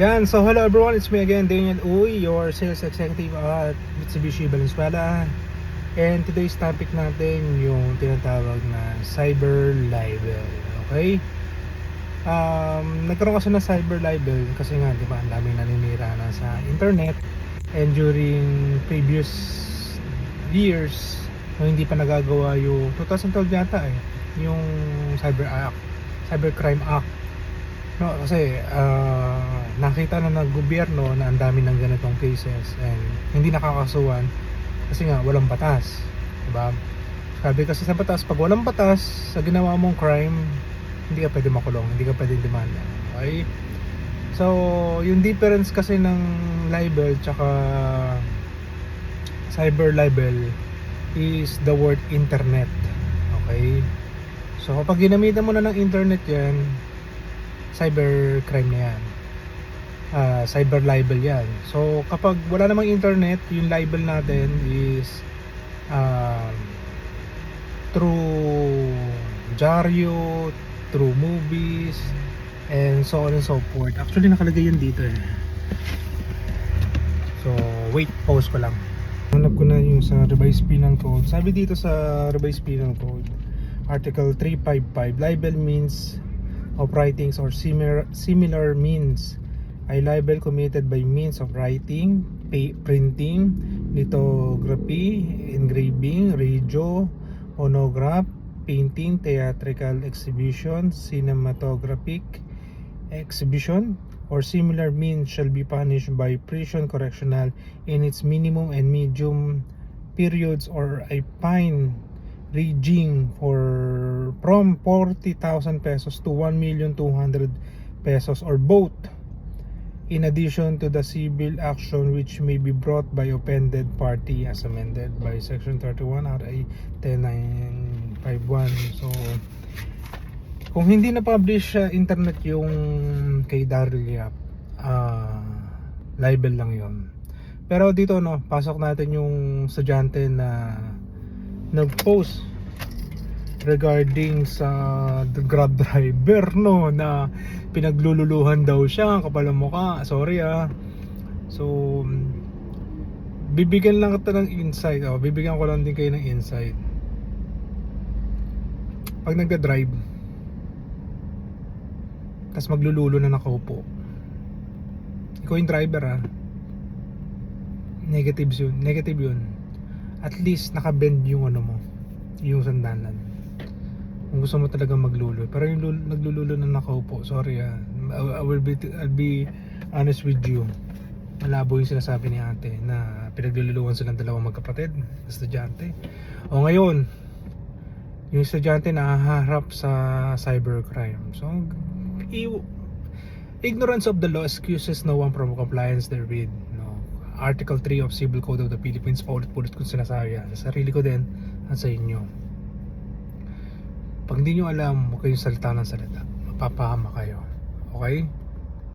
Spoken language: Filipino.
Yan, so hello everyone, it's me again, Daniel Uy, your sales executive at Mitsubishi Valenzuela. And today's topic natin yung tinatawag na cyber libel, okay? Um, nagkaroon kasi ng cyber libel kasi nga, di ba, ang daming naninira na sa internet and during previous years, nung hindi pa nagagawa yung 2012 yata eh, yung cyber act, cybercrime act No, kasi ah, nakita na ng gobyerno na ang dami ng ganitong cases and hindi nakakasuhan kasi nga walang batas. Diba? Sabi kasi sa batas, pag walang batas sa ginawa mong crime, hindi ka pwede makulong, hindi ka pwede demanda. Okay? So, yung difference kasi ng libel tsaka cyber libel is the word internet. Okay? So, kapag ginamitan mo na ng internet yan, cyber crime na yan. Ah, cyber libel yan. So, kapag wala namang internet, yung libel natin is um, through dyaryo, through movies, and so on and so forth. Actually, nakalagay yan dito eh. So, wait, pause ko lang. Hanap ko na yung sa revised penal code. Sabi dito sa revised penal code, Article 355, libel means of writings or similar similar means. Ay libel committed by means of writing, pay, printing, lithography, engraving, radio, phonograph, painting, theatrical exhibition, cinematographic exhibition, or similar means shall be punished by prison correctional in its minimum and medium periods or a fine ranging for from 40,000 pesos to 1,200,000 pesos or both. In addition to the civil action which may be brought by offended party as amended by section 31 RA 10951 so kung hindi na publish sa internet yung kay Daryl Yap ah libel lang yon pero dito no pasok natin yung estudyante na nag-post regarding sa the grab driver no na pinaglululuhan daw siya kapal ang mukha. Sorry ah. So bibigyan lang kita ng insight oh, bibigyan ko lang din kayo ng insight. Pag nagda-drive tas maglululo na nakaupo. Ikaw yung driver ah. Negative yun. Negative yun at least nakabend yung ano mo yung sandalan. Kung gusto mo talaga maglulo pero yung lul- naglululo na nakaupo sorry ah. I, will be I'll be honest with you. Malabo yung sinasabi ni ate na pinaglululuhan silang dalawang magkapatid estudyante. O ngayon yung estudyante nahaharap sa cybercrime. So ignorance of the law excuses no one from compliance therewith Article 3 of Civil Code of the Philippines paulit-ulit ko sinasabi yan sa sarili ko din at sa inyo. Pag hindi nyo alam huwag kayong salita ng salita. Mapapahama kayo. Okay